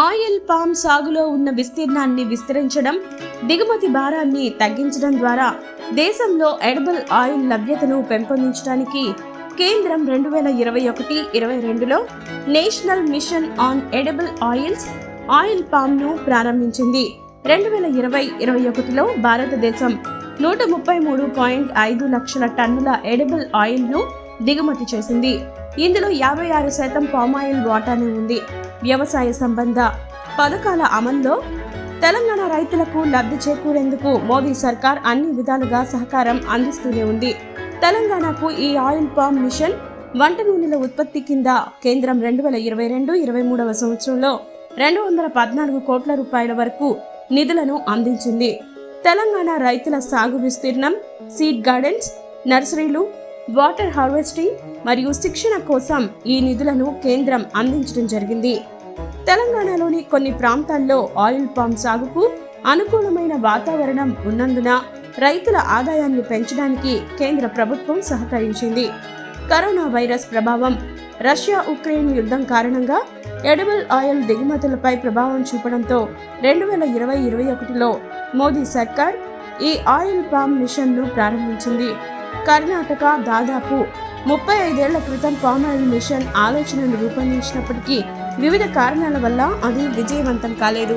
Oil palm సాగులో ఉన్న విస్తీర్ణాన్ని విస్తరించడం దిగుమతి భారాన్ని తగ్గించడం ద్వారా దేశంలో ఎడబుల్ ఆయిల్ లభ్యతను పెంపొందించడానికి కేంద్రం రెండు వేల ఇరవై ఒకటి ఇరవై రెండులో national mission on edible oils oil పామ్ను ప్రారంభించింది. రెండు వేల ఇరవై ఇరవై ఒకటిలో భారతదేశం నూట ముప్పై మూడు పాయింట్ ఐదు లక్షల టన్నుల ఎడబుల్ ఆయిల్ను దిగుమతి చేసింది. ఇందులో యాభై ఆరు శాతం పామాయిల్ వాటానే ఉంది. వ్యవసాయ సంబంధ పథకాల అమల్లో తెలంగాణ రైతులకు లబ్ధి చేకూరేందుకు మోదీ సర్కార్ అన్ని విధాలుగా సహకారం అందిస్తూనే ఉంది. తెలంగాణకు ఈ ఆయిల్ పామ్ మిషన్ వంట నూనెల ఉత్పత్తి కింద కేంద్రం రెండు వేల ఇరవై రెండు ఇరవై మూడవ సంవత్సరంలో రెండు వందల పద్నాలుగు కోట్ల రూపాయల వరకు నిధులను అందించింది. తెలంగాణ రైతుల సాగు విస్తీర్ణం సీడ్ గార్డెన్స్ నర్సరీలు వాటర్ హార్వెస్టింగ్ మరియు శిక్షణ కోసం ఈ నిధులను కేంద్రం అందించడం జరిగింది. తెలంగాణలోని కొన్ని ప్రాంతాల్లో ఆయిల్ పామ్ సాగుకు అనుకూలమైన వాతావరణం ఉన్నందున రైతుల ఆదాయాన్ని పెంచడానికి కేంద్ర ప్రభుత్వం సహకరించింది. కరోనా వైరస్ ప్రభావం రష్యా ఉక్రెయిన్ యుద్ధం కారణంగా ఎడబుల్ ఆయిల్ దిగుమతులపై ప్రభావం చూపడంతో రెండు వేల ఇరవై ఇరవై ఒకటిలో మోదీ సర్కార్ ఈ ఆయిల్ పామ్ మిషన్ను ప్రారంభించింది. కర్ణాటక దాదాపు ముప్పై ఐదేళ్ళ క్రితం పామాయిల్ మిషన్ ఆలోచనను రూపొందించినప్పటికీ వివిధ కారణాల వల్ల అది విజయవంతం కాలేదు.